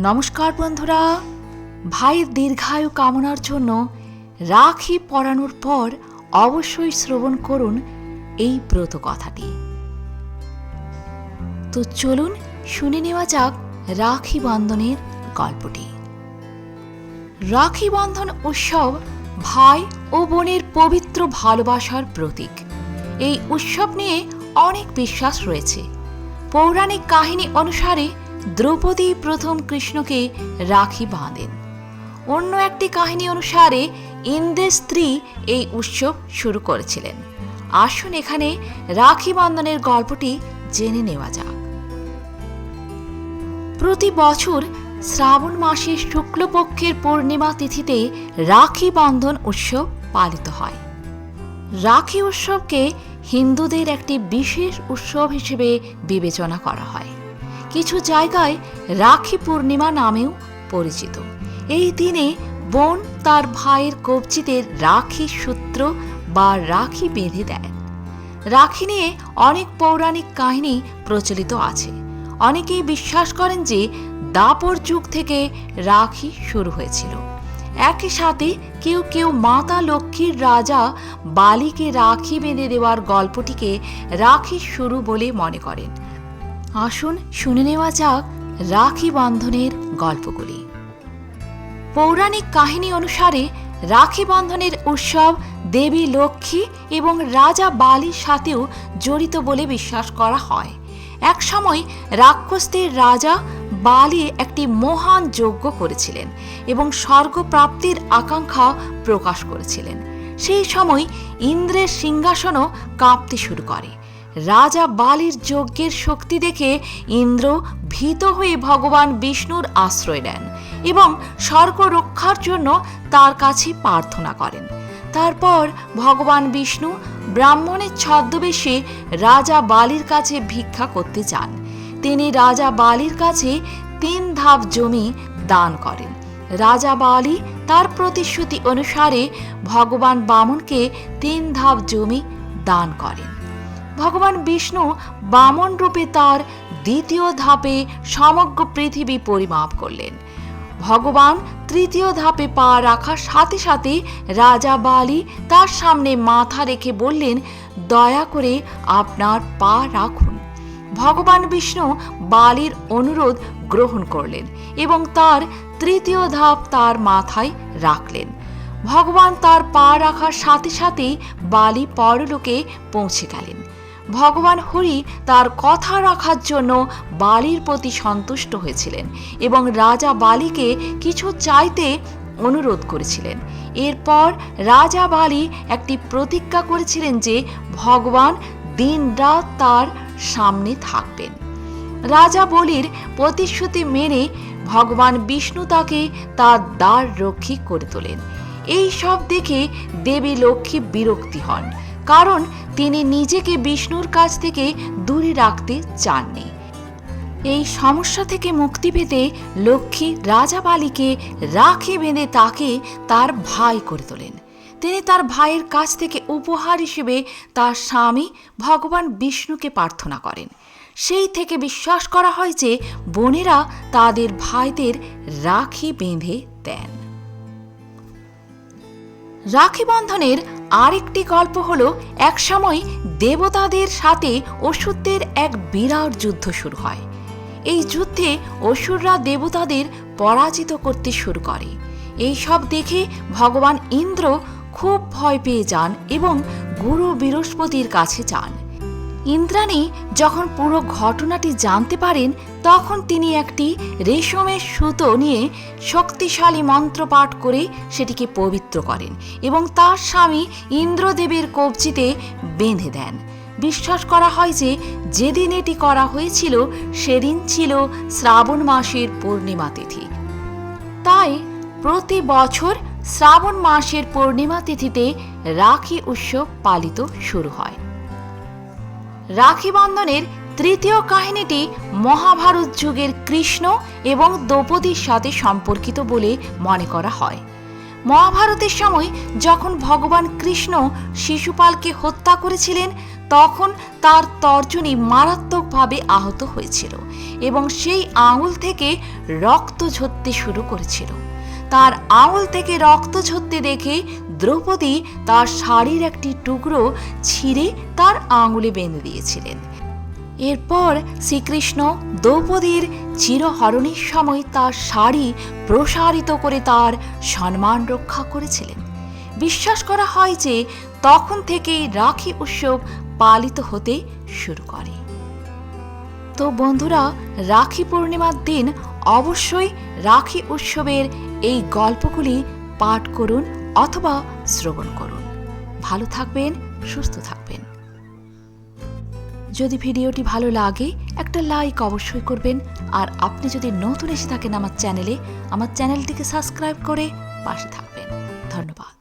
নমস্কার বন্ধুরা। ভাইয়ের দীর্ঘায়ু কামনার জন্য রাখি পরানোর পর অবশ্যই শ্রবণ করুন এই ব্রত কথাটি। তো চলুন শুনে নেওয়া যাক রাখি বন্ধনের গল্পটি। রাখি বন্ধন উৎসব ভাই ও বোনের পবিত্র ভালোবাসার প্রতীক। এই উৎসব নিয়ে অনেক বিশ্বাস রয়েছে। পৌরাণিক কাহিনী অনুসারে দ্রৌপদী প্রথম কৃষ্ণকে রাখি বাঁধেন। অন্য একটি কাহিনী অনুসারে ইন্দ্রের স্ত্রী এই উৎসব শুরু করেছিলেন। আসুন এখানে রাখি বন্ধনের গল্পটি জেনে নেওয়া যাক। প্রতি বছর শ্রাবণ মাসের শুক্লপক্ষের পূর্ণিমা তিথিতে রাখি বন্ধন উৎসব পালিত হয়। রাখি উৎসবকে হিন্দুদের একটি বিশেষ উৎসব হিসেবে বিবেচনা করা হয়। কিছু জায়গায় রাখি পূর্ণিমা নামেও পরিচিত। এই দিনে বোন তার ভাইয়ের কবজিতে রাখি সূত্র বা রাখি বেঁধে দেয়। রাখি নিয়ে অনেক পৌরাণিক কাহিনী প্রচলিত আছে। অনেকেই বিশ্বাস করেন যে দাপর যুগ থেকে রাখি শুরু হয়েছিল। একই সাথে কেউ কেউ মাতা লক্ষ্মীর রাজা বালিকে রাখি বেঁধে দেওয়ার গল্পটিকে রাখি শুরু বলে মনে করেন। আসুন শুনে নেওয়া যাক রাখি বন্ধনের গল্পগুলি। পৌরাণিক কাহিনী অনুসারে রাখি বন্ধনের উৎসব দেবী লক্ষ্মী এবং রাজা বালির সাথেও জড়িত বলে বিশ্বাস করা হয়। এক সময় রাক্ষসদের রাজা বালি একটি মহান যজ্ঞ করেছিলেন এবং স্বর্গপ্রাপ্তির আকাঙ্ক্ষা প্রকাশ করেছিলেন। সেই সময় ইন্দ্রের সিংহাসনও কাঁপতে শুরু করে। রাজা বালির যজ্ঞের শক্তি দেখে ইন্দ্র ভীত হয়ে ভগবান বিষ্ণুর আশ্রয় নেন এবং স্বর্গ রক্ষার জন্য তার কাছে প্রার্থনা করেন। তারপর ভগবান বিষ্ণু ব্রাহ্মণের ছদ্মবেশে রাজা বালির কাছে ভিক্ষা করতে চান তিনি রাজা বালির কাছে তিন ধাপ জমি দান করেন। রাজা বালি তার প্রতিশ্রুতি অনুসারে ভগবান বামনকে তিন ধাপ জমি দান করেন। ভগবান বিষ্ণু বামন রূপে তার দ্বিতীয় ধাপে সমগ্র পৃথিবী পরিমাপ করলেন। ভগবান তৃতীয় ধাপে পা রাখার সাথে সাথে রাজা বালি তার সামনে মাথা রেখে বললেন, দয়া করে আপনার পা রাখুন। ভগবান বিষ্ণু বালির অনুরোধ গ্রহণ করলেন এবং তার তৃতীয় ধাপ তার মাথায় রাখলেন। ভগবান তার পা রাখার সাথে সাথেই বালি পরলোকে পৌঁছে গেলেন। ভগবান হরি তার কথা রাখার জন্য বালির প্রতি সন্তুষ্ট হয়েছিলেন এবং রাজা বালিকে কিছু চাইতে অনুরোধ করেছিলেন। এরপর রাজা বালি একটি প্রতিজ্ঞা করেছিলেন যে ভগবান দিনরাত তার সামনে থাকবেন। রাজা বলির প্রতিশ্রুতি মেনে ভগবান বিষ্ণু তাকে তার দ্বার রক্ষী করে তোলেন। এই সব দেখে দেবী লক্ষ্মী বিরক্তি হন। কারণ তিনি নিজেকে বিষ্ণুর কাছ থেকে দূরে রাখতে চাননি। এই সমস্যা থেকে মুক্তি পেতে লক্ষ্মী রাজা বালিকে রাখি বেঁধে তাকে তার ভাই করে তোলেন। তিনি তার ভাইয়ের কাছ থেকে উপহার হিসেবে তার স্বামী ভগবান বিষ্ণুকে প্রার্থনা করেন। সেই থেকে বিশ্বাস করা হয় যে বোনেরা তাদের ভাইদের রাখি বেঁধে দেন। রাখি বন্ধনের আরেকটি গল্প হল, একসময় দেবতাদের সাথে অসুরদের এক বিরাট যুদ্ধ শুরু হয়। এই যুদ্ধে অসুররা দেবতাদের পরাজিত করতে শুরু করে। এই সব দেখে ভগবান ইন্দ্র খুব ভয় পেয়ে যান এবং গুরু বৃহস্পতির কাছে যান। ইন্দ্রাণী যখন পুরো ঘটনাটি জানতে পারেন, তখন তিনি একটি রেশমের সুতো নিয়ে শক্তিশালী মন্ত্র পাঠ করে সেটিকে পবিত্র করেন এবং তার স্বামী ইন্দ্রদেবের কবজিতে বেঁধে দেন। বিশ্বাস করা হয় যে, যেদিন এটি করা হয়েছিল, সেদিন ছিল শ্রাবণ মাসের পূর্ণিমা তিথি। তাই প্রতি বছর শ্রাবণ মাসের পূর্ণিমা তিথিতে রাখি উৎসব পালিত শুরু হয়। রাখি বন্ধনের তৃতীয় কাহিনীটি মহাভারত যুগের কৃষ্ণ এবং দ্রৌপদীর সাথে সম্পর্কিত বলে মনে করা হয়। মহাভারতের সময় যখন ভগবান কৃষ্ণ শিশুপালকে হত্যা করেছিলেন, তখন তার তর্জনী মারাত্মকভাবে আহত হয়েছিল এবং সেই আঙুল থেকে রক্ত ঝরতে শুরু করেছিল। তার আঙুল থেকে রক্ত ঝরতে দেখে দ্রৌপদী তার শাড়ির একটি টুকরো ছিঁড়ে তার আঙুলে বেঁধে দিয়েছিলেন। এরপর শ্রীকৃষ্ণ দ্রৌপদীর চিরহরণের সময় তার শাড়ি প্রসারিত করে তার সম্মান রক্ষা করেছিলেন। বিশ্বাস করা হয় যে তখন থেকেই রাখি উৎসব পালিত হতে শুরু করে। তো বন্ধুরা, রাখি পূর্ণিমার দিন অবশ্যই রাখি উৎসবের এই গল্পগুলি পাঠ করুন অথবা শ্রবণ করুন। ভালো থাকবেন, সুস্থ থাকবেন। যদি ভিডিওটি ভালো লাগে, একটা লাইক অবশ্যই করবেন। আর আপনি যদি নতুন এসে থাকেন আমার চ্যানেলে, আমার চ্যানেলটিকে সাবস্ক্রাইব করে পাশে থাকবেন। ধন্যবাদ।